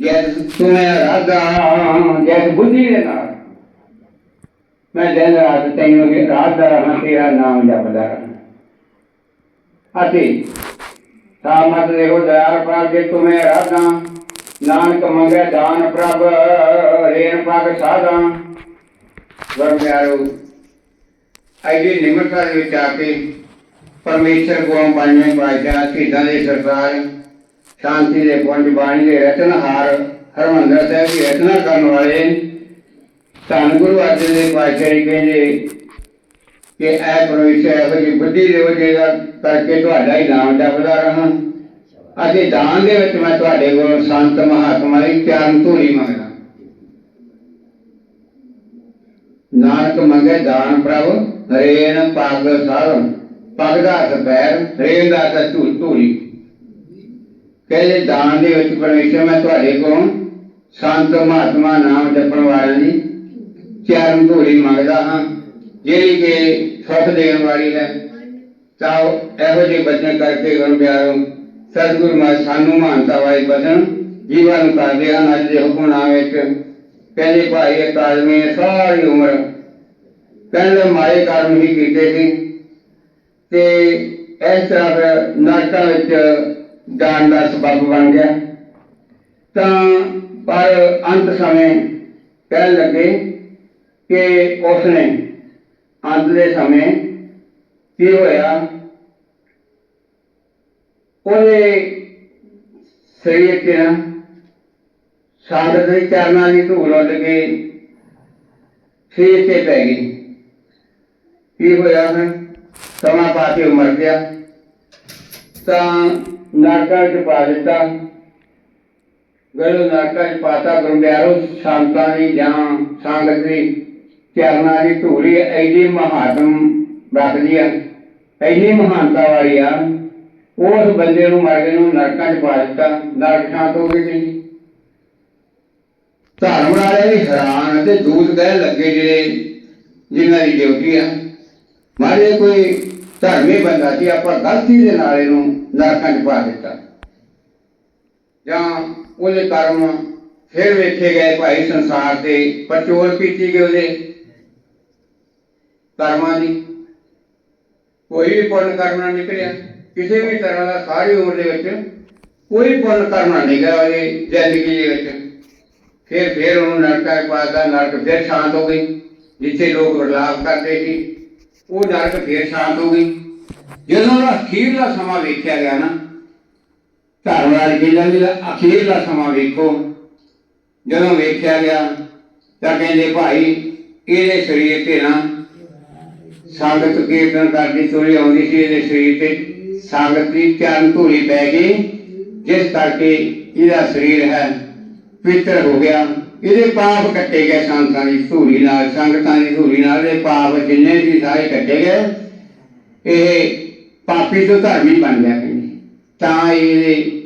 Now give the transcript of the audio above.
ਜੈ ਤੁਮੇ ਰਾਧਾ ਜੈ ਬੁੱਧੀ ਦੇ ਨਾਲ। ਮੈਂ ਦਿਨ ਰਾਤ ਤੈਨੂੰ ਹੀ ਰਾਧਾ ਰਹਾਂ ਤੇਰਾ ਨਾਮ ਜਪਦਾ ਰਹਾਂ ਅਤੇ ਸਾਮਤ ਦੇਖੋ ਦਇਆਲ ਪ੍ਰਭ ਜੇ ਤੁਮੇ ਰਾਧਾ, ਨਾਨਕ ਮੰਗੇ ਦਾਨ ਪ੍ਰਭ ਰੇਨ ਪਾਕ ਸਾਧਾ। ਵਰ ਐਡੀ ਨਿਮਰਤਾ ਦੇ ਵਿੱਚ ਆ ਕੇ ਪਰਮੇਸ਼ਰ ਕੋਲੋਂ ਬਾਣੀਆਂ ਪਾਇਆ ਸਿੱਧਾਂ ਦੇ ਸਰਦਾਰ ਸ਼ਾਂਤੀ ਦੇ ਪੁੰਜ ਬਾਣੀ ਦੇ ਰਚਨਹਾਰ ਹਰਮੰਦਰ ਸਾਹਿਬ ਦੀ ਰਚਨਾ ਕਰਨ ਵਾਲੇ ਧੰਨ ਗੁਰੂ ਅਰਜਨ ਦੇਵ ਪਾਤਸ਼ਾਹ ਜੀ ਕਹਿੰਦੇ ਕਿ ਐ ਪਰਮੇਸ਼ਰ ਇਹੋ ਜਿਹੀ ਬੁੱਧੀ ਦੇ ਵਜੇਗਾ ਕਰਕੇ ਤੁਹਾਡਾ ਹੀ ਨਾਮ ਜਪਦਾ ਰਹਾਂ। ਅਤੇ ਦਾਨ ਦੇ ਵਿੱਚ ਮੈਂ ਤੁਹਾਡੇ ਕੋਲ ਸੰਤ ਮਹਾਤਮਾ ਦੀ ਚਰਨ ਧੂੜੀ ਮੰਗਦਾ। ਨਾਨਕ ਮੰਗੇ ਦਾਨ ਪ੍ਰਭ, ਰੇਨ ਪੱਗ ਸਾਰਮ ਪੱਗ ਦਾ ਅਰਥ ਰੇਨ ਦਾ ਅਰਥ ਧੂੜੀ ਦਾਨ ਦੇ ਵਿੱਚ ਪਰਮੇਸ਼ਰ, ਮੈਂ ਤੁਹਾਡੇ ਕੋਲ ਸੰਤ ਮਹਾਤਮਾ ਨਾਮ ਜਪਣ ਵਾਲਿਆਂ ਦੀ ਚਰਨ ਧੂੜੀ ਮੰਗਦਾ ਹਾਂ। ਜਿਹੜੀ ਕਿ ਸੁਖ ਦੇਣ ਵਾਲੀ ਹੈ। ਤਾਂ ਇਹੋ ਜਿਹੇ ਬਚਨ ਕਰਕੇ ਗੁਰੂ ਪਿਆਰੋ, ਸਤਿਗੁਰੂ ਮਾ ਸਾਨੂੰ ਮਾਨਤਾ ਵਾਲੇ ਬਚਨ ਜੀਵਨ ਨੂੰ ਕਰਦੇ ਹਨ। ਅੱਜ ਦੇ ਹੁਕਮਨਾਮੇ ਵਿੱਚ ਕਹਿੰਦੇ ਭਾਈ ਇਹ ਸਾਰੀ ਉਮਰ ਕਹਿੰਦੇ ਮਾੜੇ ਕਾਰਨ ਹੀ ਕੀਤੇ ਸੀ। ਤੇ ਇਸ ਤਰ੍ਹਾਂ ਨਾਟਕਾਂ ਵਿੱਚ ਦਾਨ ਦਾ ਸਬਬ ਬਣ ਗਿਆ। ਤਾਂ ਪਰ ਅੰਤ ਸਮੇਂ ਕਹਿਣ ਲੱਗੇ ਕਿ ਉਸਨੇ ਅੰਤ ਦੇ ਸਮੇਂ ਕੀ ਹੋਇਆ? ਉਹਦੇ ਸਰੀਰ ਤੇ ਨਾ ਸੰਗਤ ਦੇ ਚਰਨਾਂ ਦੀ ਧੂੜ ਉੱਡ ਕੇ ਸਿਰ ਤੇ ਪੈ ਗਈ। ਕੀ ਹੋਇਆ ਹੈ ਸਮਾਂ ਪਾ ਕੇ ਮਰ ਗਿਆ। ਤਾਂ ਨਰਕਾਂ ਚ ਪਾ ਦਿੱਤਾ। ਗਲੋ ਨਰਕਾਂ ਚ ਪਾਤਾ ਗੁਰਮਿਆਰੋ ਸੰਤਾਂ ਦੀ ਜਾਂ ਸੰਗਤ ਦੀ ਚਰਨਾਂ ਦੀ ਧੂੜੀ ਐਡੀ ਮਹਾਤਮ ਰੱਖਦੀ ਆ, ਐਡੀ ਮਹਾਨਤਾ ਵਾਲੀ ਆ, ਉਸ ਬੰਦੇ ਨੂੰ ਮਰ ਗਏ ਨੂੰ ਨਰਕਾਂ ਚ ਪਾ ਦਿੱਤਾ ਨਰਕ ਸ਼ਾਂਤ ਹੋ ਗਈ ਸੀ ਧਰਮ ਵਾਲੇ ਵੀ ਹੈਰਾਨ ਅਤੇ ਦੂਤ ਕਹਿਣ ਲੱਗੇ ਜਿਹੜੇ ਜਿਨ੍ਹਾਂ ਦੀ ਡਿਊਟੀ ਆ। ਮਾਰੇ ਕੋਈ ਧਰਮੀ ਬੰਦਾ ਸੀ ਆਪਾਂ ਗਲਤੀ ਦੇ ਨਾਲ ਇਹਨੂੰ ਨਰਕਾਂ ਚ ਪਾ ਦਿੱਤਾ, ਜਾਂ ਉਹਦੇ ਕਰਮ ਫਿਰ ਵੇਖੇ ਗਏ ਭਾਈ ਸੰਸਾਰ ਤੇ ਪਰਚੋਲ ਕੀਤੀ ਗਈ ਉਹਦੇ ਕਰਮਾਂ ਦੀ। ਕੋਈ ਵੀ ਪੁੰਨ ਕਰਨਾ ਨਿਕਲਿਆ, ਕਿਸੇ ਵੀ ਤਰ੍ਹਾਂ ਦਾ ਸਾਰੀ ਉਮਰ ਦੇ ਵਿੱਚ ਕੋਈ ਪੁੰਨ ਕਰਨਾ ਨਹੀਂ ਗਿਆ ਉਹਦੀ ਜ਼ਿੰਦਗੀ ਦੇ ਵਿੱਚ, ਫਿਰ ਫਿਰ ਉਹਨੂੰ ਨਰਕਾਂ ਚ ਪਾ ਦਿੱਤਾ, ਨਰਕ ਫਿਰ ਸ਼ਾਂਤ ਹੋ ਗਈ, ਜਿੱਥੇ ਲੋਕ ਵਿਰਲਾਪ ਕਰਦੇ ਸੀ। ਉਹ ਨਰਕ ਫਿਰ ਸ਼ਾਂਤ ਹੋ ਗਈ। ਜਦੋਂ ਉਹਦਾ ਅਖੀਰਲਾ ਸਮਾਂ ਵੇਖਿਆ ਗਿਆ ਨਾ, ਧਰਮ ਵਾਲੀ ਵੀ ਅਖੀਰਲਾ ਸਮਾਂ ਵੇਖੋ। ਜਦੋਂ ਵੇਖਿਆ ਗਿਆ, ਤਾਂ ਕਹਿੰਦੇ ਭਾਈ, ਇਹਦੇ ਸਰੀਰ ਤੇ ਨਾ ਸੰਗਤ ਕੀਰਤਨ ਕਰਦੀ ਤੁਰੀ ਆਉਂਦੀ ਸੀ, ਇਹਦੇ ਸਰੀਰ ਤੇ ਸੰਗਤ ਦੀ ਚਰਨ ਧੂੜੀ ਪੈ ਗਈ, ਜਿਸ ਕਰਕੇ ਇਹਦਾ ਸਰੀਰ ਹੈ ਪਵਿੱਤਰ ਹੋ ਗਿਆ। ਇਹਦੇ ਪਾਪ ਕੱਟੇ ਗਏ ਸੰਤਾਂ ਦੀ ਧੂੜੀ ਨਾਲ, ਸੰਗਤਾਂ ਦੀ ਧੂੜੀ ਨਾਲ ਇਹ ਪਾਪ ਜਿੰਨੇ ਵੀ ਸਾਰੇ ਕੱਟੇ ਗਏ, ਇਹ ਪਾਪੀ ਤੋਂ ਧਰਮੀ ਬਣ ਗਿਆ ਤਾਂ ਇਹਦੇ